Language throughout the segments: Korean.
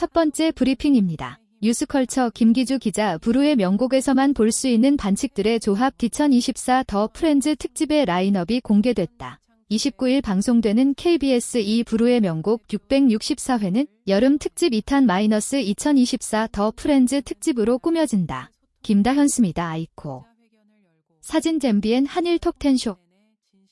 첫 번째 브리핑입니다. 뉴스컬처 김기주 기자 부르의 명곡에서만 볼 수 있는 반칙들의 조합 2024 더 프렌즈 특집의 라인업이 공개됐다. 29일 방송되는 KBS 2 부르의 명곡 664회는 여름 특집 2탄 마이너스 2024 더 프렌즈 특집으로 꾸며진다. 김다현스입니다. 아이코. 사진 잼비엔 한일 톡텐쇼.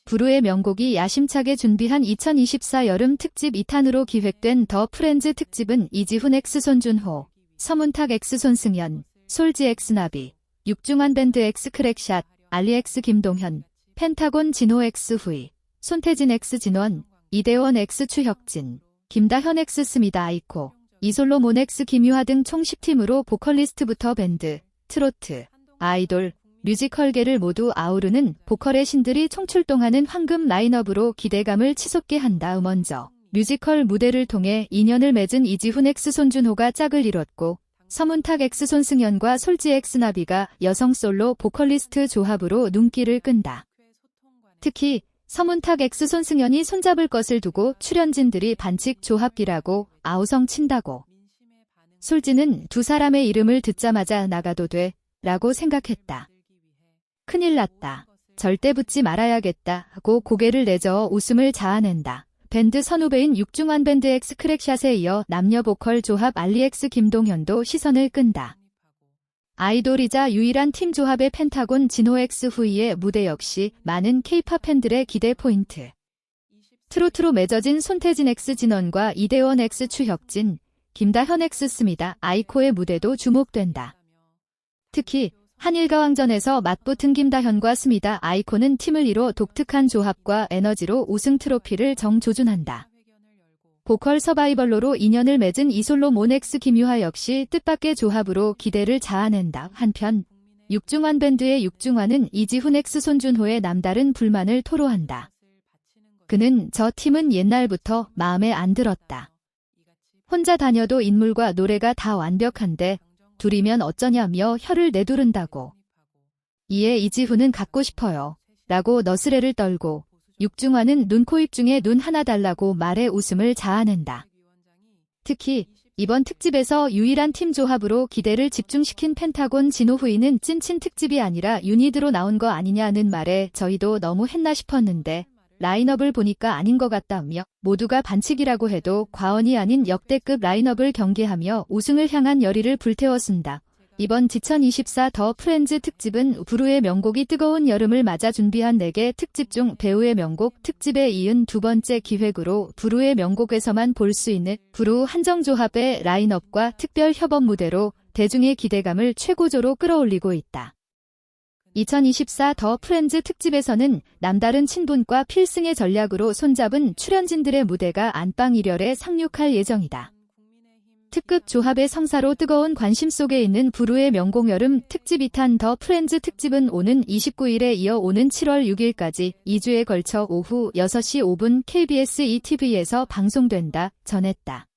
부르의 명곡이 야심차게 준비한 2024 여름 특집 2탄으로 기획된 더 프렌즈 특집은 이지훈 엑스 손준호, 서문탁 엑스 손승연, 솔지 엑스 나비, 육중한 밴드 엑스 크랙샷, 알리 엑스 김동현, 펜타곤 진호 엑스 후이, 손태진 엑스 진원, 이대원 엑스 추혁진, 김다현 엑스 스미다 아이코, 이솔로 몬 엑스 김유하 등 총 10팀으로 보컬리스트부터 밴드, 트로트, 아이돌, 뮤지컬계를 모두 아우르는 보컬의 신들이 총출동하는 황금 라인업으로 기대감을 치솟게 한다. 먼저 뮤지컬 무대를 통해 인연을 맺은 이지훈 엑스 손준호가 짝을 이뤘고 서문탁 엑스 손승연과 솔지 엑스 나비가 여성 솔로 보컬리스트 조합으로 눈길을 끈다. 특히 서문탁 엑스 손승연이 손잡을 것을 두고 출연진들이 반칙 조합기라고 아우성 친다고. 솔지는 두 사람의 이름을 듣자마자 나가도 돼 라고 생각했다. 큰일 났다. 절대 붙지 말아야겠다 하고 고개를 내저어 웃음을 자아낸다. 밴드 선후배인 육중한 밴드 엑스 크랙샷에 이어 남녀 보컬 조합 알리엑스 김동현도 시선을 끈다. 아이돌이자 유일한 팀 조합의 펜타곤 진호엑스 후이의 무대 역시 많은 케이팝 팬들의 기대 포인트. 트로트로 맺어진 손태진 엑스 진원과 이대원 엑스 추혁진, 김다현 엑스 스미다 아이코의 무대도 주목된다. 특히 한일가왕전에서 맞붙은 김다현과 스미다 아이코는 팀을 이뤄 독특한 조합과 에너지로 우승 트로피를 정조준한다. 보컬 서바이벌로로 인연을 맺은 이솔로 모넥스 김유하 역시 뜻밖의 조합으로 기대를 자아낸다. 한편 육중환 밴드의 육중환은 이지훈 엑스 손준호의 남다른 불만을 토로한다. 그는 저 팀은 옛날부터 마음에 안 들었다. 혼자 다녀도 인물과 노래가 다 완벽한데 둘이면 어쩌냐며 혀를 내두른다고. 이에 이지훈은 갖고 싶어요. 라고 너스레를 떨고 육중환은 눈, 코, 입 중에 눈 하나 달라고 말해 웃음을 자아낸다. 특히 이번 특집에서 유일한 팀 조합으로 기대를 집중시킨 펜타곤 진호 후이는 찐친 특집이 아니라 유니드로 나온 거 아니냐는 말에 저희도 너무 했나 싶었는데 라인업을 보니까 아닌 것 같다며 모두가 반칙이라고 해도 과언이 아닌 역대급 라인업을 경계하며 우승을 향한 열의를 불태웠습니다. 이번 2024 더 프렌즈 특집은 부르의 명곡이 뜨거운 여름을 맞아 준비한 4개 특집 중 배우의 명곡 특집에 이은 두 번째 기획으로 부르의 명곡에서만 볼 수 있는 부르 한정조합의 라인업과 특별 협업 무대로 대중의 기대감을 최고조로 끌어올리고 있다. 2024 더 프렌즈 특집에서는 남다른 친분과 필승의 전략으로 손잡은 출연진들의 무대가 안방 1열에 상륙할 예정이다. 특급 조합의 성사로 뜨거운 관심 속에 있는 부르의 명곡 여름 특집 2탄 더 프렌즈 특집은 오는 29일에 이어 오는 7월 6일까지 2주에 걸쳐 오후 6시 5분 KBS ETV에서 방송된다 전했다.